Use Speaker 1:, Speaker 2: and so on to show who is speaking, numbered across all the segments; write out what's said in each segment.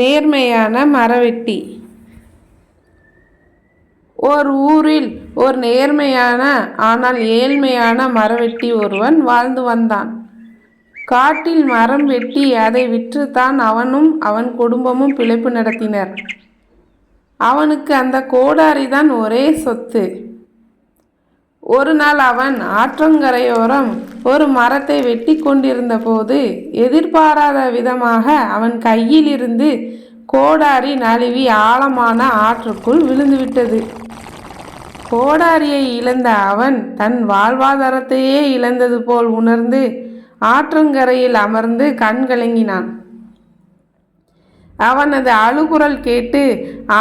Speaker 1: நேர்மையான மரவெட்டி. ஓர் ஊரில் ஒரு நேர்மையான ஆனால் ஏழ்மையான மரவெட்டி ஒருவன் வாழ்ந்து வந்தான். காட்டில் மரம் வெட்டி அதை விற்றுத்தான் அவனும் அவன் குடும்பமும் பிழைப்பு நடத்தினர். அவனுக்கு அந்த கோடாரி தான் ஒரே சொத்து. ஒரு நாள் அவன் ஆற்றங்கரையோரம் ஒரு மரத்தை வெட்டி கொண்டிருந்த போது எதிர்பாராத விதமாக அவன் கையிலிருந்து கோடாரி நழுவி ஆழமான ஆற்றுக்குள் விழுந்துவிட்டது. கோடாரியை இழந்த அவன் தன் வாழ்வாதாரத்தையே இழந்தது போல் உணர்ந்து ஆற்றங்கரையில் அமர்ந்து கண்கலங்கினான் அவனது அழுகுரல் கேட்டு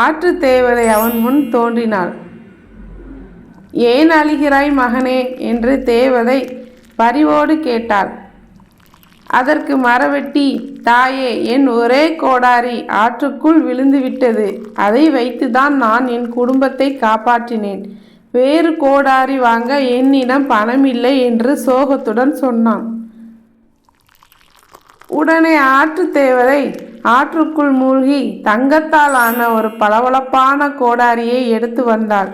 Speaker 1: ஆற்று தேவதை அவன் முன் தோன்றினாள். ஏன் அழுகிறாய் மகனே? என்று தேவதை பரிவோடு கேட்டாள். அதற்கு மரவெட்டி தாயே என் ஒரே கோடாரி ஆற்றுக்குள் விழுந்துவிட்டது அதை வைத்துதான் நான் என் குடும்பத்தை காப்பாற்றினேன். வேறு கோடாரி வாங்க என்னிடம் பணமில்லை என்று சோகத்துடன் சொன்னான். உடனே ஆற்று தேவதை ஆற்றுக்குள் மூழ்கி தங்கத்தால் ஆன ஒரு பளபளப்பான கோடாரியை எடுத்து வந்தாள்.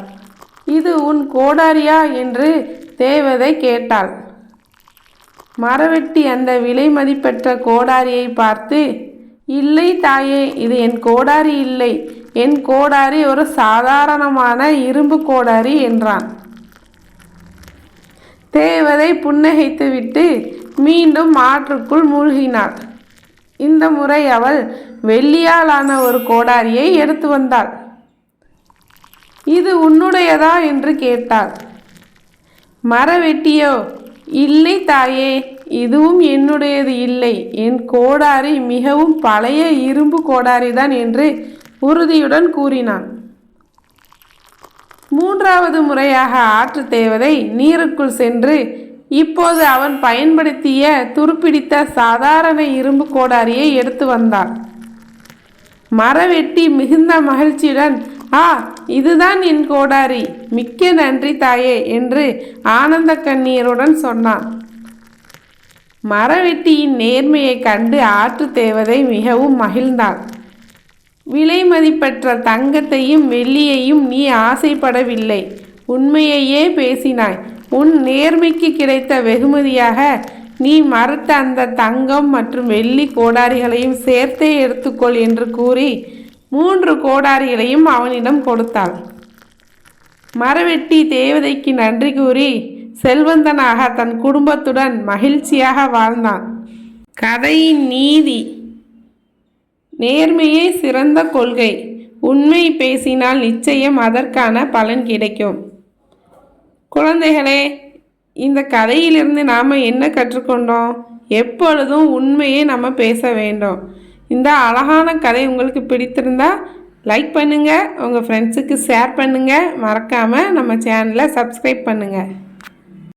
Speaker 1: இது உன் கோடாரியா? என்று தேவதை கேட்டாள். மரவெட்டி அந்த விலை மதிப்பெற்ற கோடாரியை பார்த்து இல்லை தாயே இது என் கோடாரி இல்லை. என் கோடாரி ஒரு சாதாரணமான இரும்பு கோடாரி என்றான். தேவதை புன்னகைத்துவிட்டு மீண்டும் ஆற்றுக்குள் மூழ்கினாள். இந்த முறை அவள் வெள்ளியாலான ஒரு கோடாரியை எடுத்து வந்தாள். இது உன்னுடையதா என்று கேட்டாள் மரவெட்டியோ இல்லை தாயே இதுவும் என்னுடையது இல்லை. என் கோடாரி மிகவும் பழைய இரும்பு கோடாரிதான் என்று உறுதியுடன் கூறினான். மூன்றாவது முறையாக ஆற்று தேவதை நீருக்குள் சென்று இப்போது அவன் பயன்படுத்திய துருப்பிடித்த சாதாரண இரும்பு கோடாரியை எடுத்து வந்தான். மரவெட்டி மிகுந்த மகிழ்ச்சியுடன் ஆ இதுதான் என் கோடாரி. மிக்க நன்றி தாயே என்று ஆனந்த கண்ணீருடன் சொன்னான். மரவெட்டியின் நேர்மையை கண்டு ஆற்று தேவதை மிகவும் மகிழ்ந்தாள். விலை மதிப்பற்ற தங்கத்தையும் வெள்ளியையும் நீ ஆசைப்படவில்லை. உண்மையையே பேசினாய். உன் நேர்மைக்கு கிடைத்த வெகுமதியாக நீ மறுத்த அந்த தங்கம் மற்றும் வெள்ளி கோடாரிகளையும் சேர்த்தே எடுத்துக்கொள் என்று கூறி மூன்று கோடாரிகளையும் அவனிடம் கொடுத்தாள். மரவெட்டி தேவதைக்கு நன்றி கூறி செல்வந்தனாக தன் குடும்பத்துடன் மகிழ்ச்சியாக வாழ்ந்தான். கதையின் நீதி. நேர்மையே சிறந்த கொள்கை. உண்மை பேசினால் நிச்சயம் அதற்கான பலன் கிடைக்கும். குழந்தைகளே இந்த கதையிலிருந்து நாம் என்ன கற்றுக்கொண்டோம்? எப்பொழுதும் உண்மையே நம்ம பேச வேண்டும். இந்த அழகான கதை உங்களுக்கு பிடித்திருந்தால் லைக் பண்ணுங்கள் உங்கள் ஃப்ரெண்ட்ஸுக்கு ஷேர் பண்ணுங்கள் மறக்காமல் நம்ம சேனலை சப்ஸ்கிரைப் பண்ணுங்கள்